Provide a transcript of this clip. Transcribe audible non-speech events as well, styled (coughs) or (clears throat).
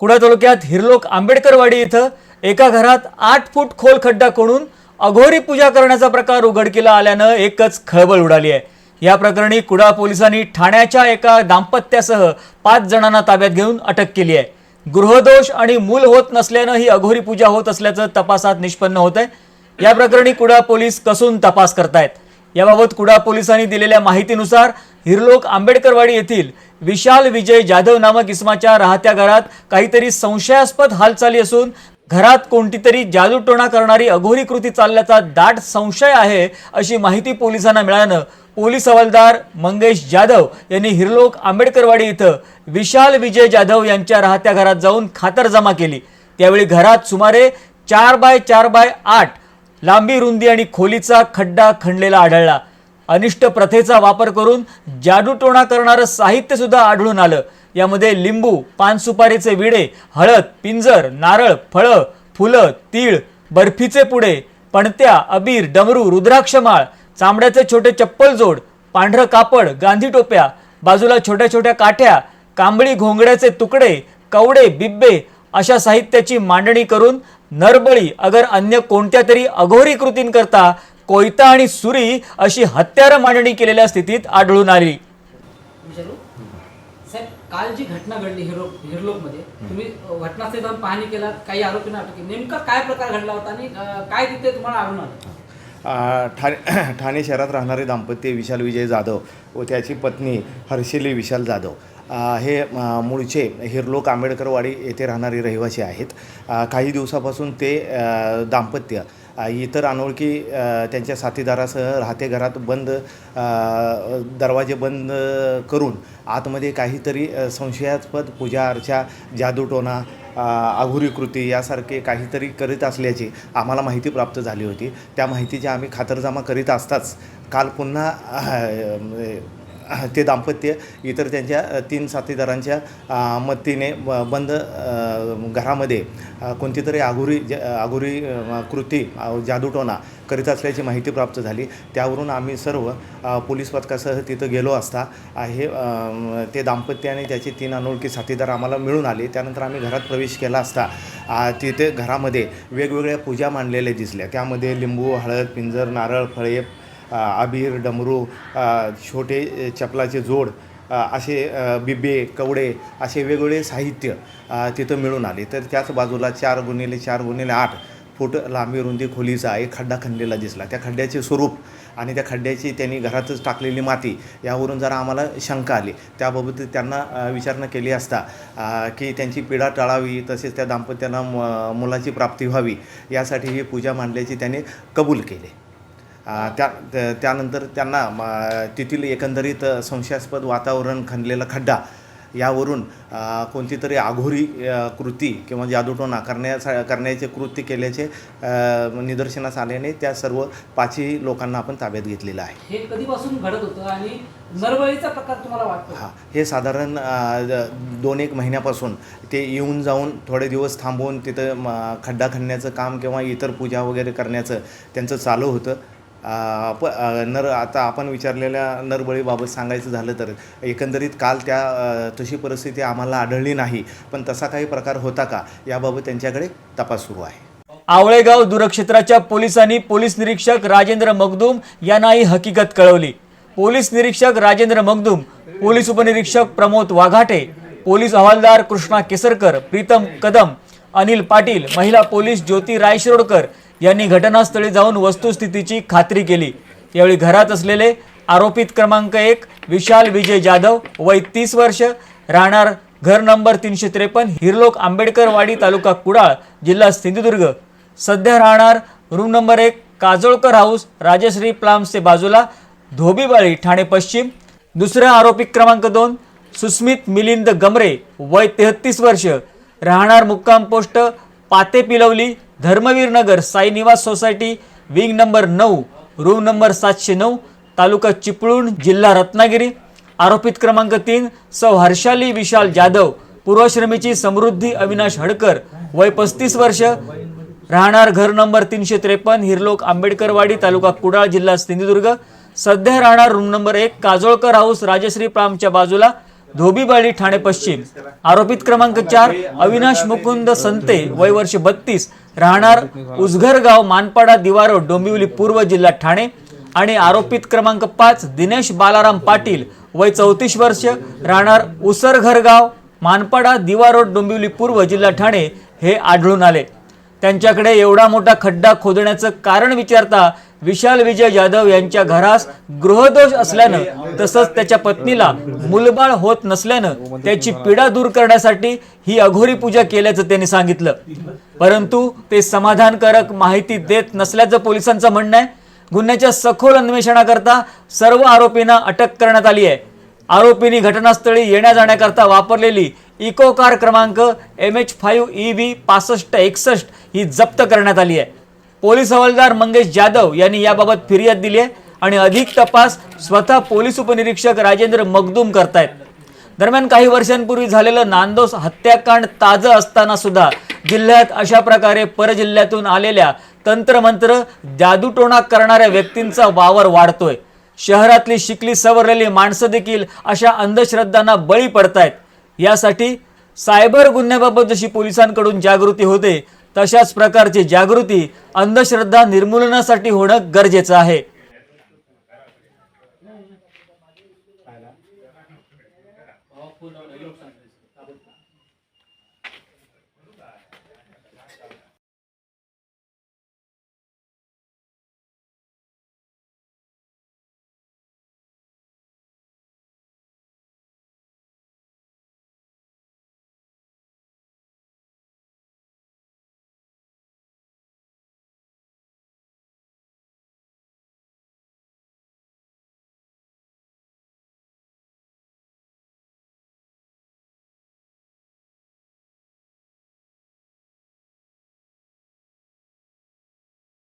कुडा तालुक्यात हिरलोक आंबेडकरवाडी इथं एका घरात आठ फूट खोल खड्डा खोडून अघोरी पूजा करण्याचा प्रकार उघडकीला आल्यानं एकच खळबळ उडाली आहे. या प्रकरणी कुडा पोलिसांनी ठाण्याच्या एका दाम्पत्यासह पाच जणांना ताब्यात घेऊन अटक केली आहे. गृहदोष आणि मूल होत नसल्यानं ही अघोरी पूजा होत असल्याचं तपासात निष्पन्न होत आहे. या प्रकरणी कुडा पोलीस कसून तपास करतायत. याबाबत कुडा पोलिसांनी दिलेल्या माहितीनुसार हिरलोक आंबेडकरवाडी येथील विशाल विजय जाधव नामक इसमाच्या राहत्या घरात काहीतरी संशयास्पद हालचाली असून घरात कोणतीतरी जादूटोणा करणारी अघोरी कृती चालल्याचा दाट संशय आहे अशी माहिती पोलिसांना मिळाल्यानं पोलीस हवालदार मंगेश जाधव यांनी हिरलोक आंबेडकरवाडी इथं विशाल विजय जाधव यांच्या राहत्या घरात जाऊन खातरजमा केली. त्यावेळी घरात सुमारे चार बाय चार बाय आठ लांबी रुंदी आणि खोलीचा खड्डा खणलेला आढळला. अनिष्ट प्रथेचा वापर करून जादूटोणा करणारं साहित्यसुद्धा आढळून आलं. यामध्ये लिंबू पानसुपारीचे विडे हळद पिंजर नारळ फळं फुलं तीळ बर्फीचे पुडे पणत्या अबीर डमरू रुद्राक्षमाळ चांबड्याचे छोटे चप्पल जोड पांढरं कापड गांधी टोप्या बाजूला छोट्या छोट्या काठ्या कांबळी घोंगड्याचे तुकडे कवडे बिब्बे अशा साहित्याची मांडणी करून नरबळी अगर अन्य कोणत्या तरी अघोरी कृतींकरता कोयता आणि सुरी अशी हत्यारं मांडणी केलेल्या स्थितीत आढळून आली. साहेब काल जी घटना घडली हिरो हिरलोकमध्ये तुम्ही घटनास्थळी जाऊन पाहणी केलात काही आरोपींना अटक केली नेमका काय प्रकार घडला होता आणि काय तिथे तुम्हाला आढळून आलं? ठाणे (clears throat) ठाणे शहरात राहणारे दाम्पत्य विशाल विजय जाधव व त्याची पत्नी हर्षिली विशाल जाधव. हे मूळचे हिरलोक आंबेडकरवाडी येथे राहणारे रहिवासी आहेत. काही दिवसापासून ते दाम्पत्य. इतर अनोळखी त्यांच्या साथीदारासह राहते घरात बंद दरवाजे बंद करून आतमध्ये काहीतरी संशयास्पद पूजा अर्चा जादूटोणा आघुरी कृती यासारखे काहीतरी करीत असल्याची आम्हाला माहिती प्राप्त झाली होती. त्या माहितीची आम्ही खातरजमा करीत असताच काल पुन्हा (coughs) ते दाम्पत्य इतर त्यांच्या तीन साथीदारांच्या मदतीने ब- बंद घरामध्ये कोणती तरी आघोरी ज आघोरी कृती जादूटोना जादूटोणा करीत असल्याची माहिती प्राप्त झाली. त्यावरून आम्ही सर्व पोलीस पथकासह तिथं गेलो असता हे ते दाम्पत्य आणि त्याचे तीन अनोळखी साथीदार आम्हाला मिळून आले. त्यानंतर आम्ही घरात प्रवेश केला असता. तिथे घरामध्ये वेगवेगळ्या पूजा मांडलेल्या दिसल्या. त्यामध्ये लिंबू हळद पिंजर नारळ फळे आबीर डमरू छोटे चपलाचे जोड असे बिब्बे बिबे कवडे असे वेगवेगळे साहित्य तिथं मिळून आले. तर त्याच बाजूला चार गुणिले चार गुणिले आठ फूट लांबी रुंदी खोलीचा एक खड्डा खणलेला दिसला. त्या खड्ड्याचे स्वरूप आणि त्या खड्ड्याची त्यांनी घरातच टाकलेली माती यावरून जरा आम्हाला शंका आली. त्याबाबत त्यांना विचारणा केली असता की त्यांची पीडा टाळावी तसेच त्या दाम्पत्यांना म मुलाची प्राप्ती व्हावी यासाठी ही पूजा मांडल्याची त्यांनी कबूल केले. त्या त्या- त्यानंतर त्यांना म, तेथील एकंदरीत संशयास्पद वातावरण खणलेला खड्डा यावरून कोणती तरी आघोरी कृती किंवा जादूटोणा करण्याचा करण्याचे कृत्य केल्याचे निदर्शनास आल्याने त्या सर्व पाचही लोकांना आपण ताब्यात घेतलेलं आहे. हे कधीपासून घडत होतं आणि नरबळीचा प्रकार तुम्हाला वाटतो? हां हे साधारण दोन एक महिन्यापासून ते येऊन जाऊन थोडे दिवस थांबवून तिथं खड्डा खणण्याचं काम किंवा इतर पूजा वगैरे करण्याचं त्यांचं चालू होतं. प नर आता आपण विचारलेल्या नरबळीबाबत सांगायचं झालं तर एकंदरीत काल त्या तशी परिस्थिती आम्हाला आढळली नाही. पण तसा काही प्रकार होता का? याबाबत त्यांच्याकडे तपास सुरू आहे. आवळेगाव दूरक्षेत्राच्या पोलिसांनी पोलीस निरीक्षक राजेंद्र मगदूम यांना ही हकीकत कळवली. पोलीस निरीक्षक राजेंद्र मगदूम पोलीस उपनिरीक्षक प्रमोद वाघाटे पोलीस हवालदार कृष्णा केसरकर प्रीतम कदम अनिल पाटील महिला पोलीस ज्योती रायशिरोडकर यांनी घटनास्थळी जाऊन वस्तुस्थितीची खात्री केली. यावेळी घरात असलेले आरोपित क्रमांक एक विशाल विजय जाधव वय तीस वर्ष राहणार घर नंबर तीनशे त्रेपन्न हिरलोक आंबेडकरवाडी तालुका कुडाळ जिल्हा सिंधुदुर्ग. सध्या राहणार रूम नंबर एक काजोळकर हाऊस राजश्री प्लाम्सचे बाजूला धोबीबाळी ठाणे पश्चिम. दुसरा आरोपी क्रमांक दोन सुस्मित मिलिंद गमरे वय तेहत्तीस वर्ष. राहणार मुक्काम post Pate Pilavali Dharmaveer Nagar society wing number नऊ रूम नंबर सातशे नऊ तालुका चिपळूण जिल्हा रत्नागिरी. आरोपित क्रमांक तीन सौ. हर्षाली विशाल जाधव पूर्वश्रमीची समृद्धी अविनाश हडकर वय पस्तीस वर्ष राहणार घर नंबर तीनशे त्रेपन्न हिरलोक आंबेडकरवाडी तालुका कुडाळ जिल्हा सिंधुदुर्ग. सध्या राहणार रूम नंबर एक काजोळकर हाऊस राजश्री प्रामच्या बाजूला. धोबीबाळी ठाणे पश्चिम. आरोपित क्रमांक चार अविनाश मुकुंद संते वय वर्ष बत्तीस राहणार उजघरगाव मानपाडा दिवारो डोंबिवली पूर्व जिल्हा ठाणे. आणि आरोपित क्रमांक पाच दिनेश बालाराम पाटील वय चौतीस वर्ष राहणार उसरघरगाव मानपाडा दिवा रोड डोंबिवली पूर्व जिल्हा ठाणे हे आढळून आले. त्यांच्याकडे एवढा मोठा खड्डा खोदण्याचं कारण विचारता विशाल विजय जाधव यांच्या घरास गृहदोष असल्यानं तसंच त्याच्या पत्नीला मुलबाळ होत नसल्यानं त्याची पीडा दूर करण्यासाठी ही अघोरी पूजा केल्याचं त्यांनी सांगितलं. परंतु ते समाधानकारक माहिती देत नसल्याचं पोलिसांचं म्हणणं आहे. गुन्ह्याच्या सखोल अन्वेषणाकरता सर्व आरोपींना अटक करण्यात आली आहे. आरोपींनी घटनास्थळी येण्या जाण्याकरता वापरलेली इको कार क्रमांक M H five E V पासष्ट एकसष्ट ही जप्त करण्यात आली आहे. पोलीस हवालदार मंगेश जाधव यांनी याबाबत फिर्याद दिली आहे आणि अधिक तपास स्वतः पोलीस उपनिरीक्षक राजेंद्र मगदूम करतायत. दरम्यान काही वर्षांपूर्वी झालेलं नांदोस हत्याकांड ताजं असताना सुद्धा जिल्ह्यात अशा प्रकारे परजिल्ह्यातून आलेल्या तंत्रमंत्र जादूटोणा करणाऱ्या व्यक्तींचा वावर वाढतोय. शहरातली शिकली सवरलेली माणसं देखील अशा अंधश्रद्धांना बळी पडतायत. यासाठी सायबर गुन्ह्याबाबत जशी पोलिसांकडून जागृती होते तशाच प्रकारची जागृती अंधश्रद्धा निर्मूलनासाठी होणं गरजेचं आहे.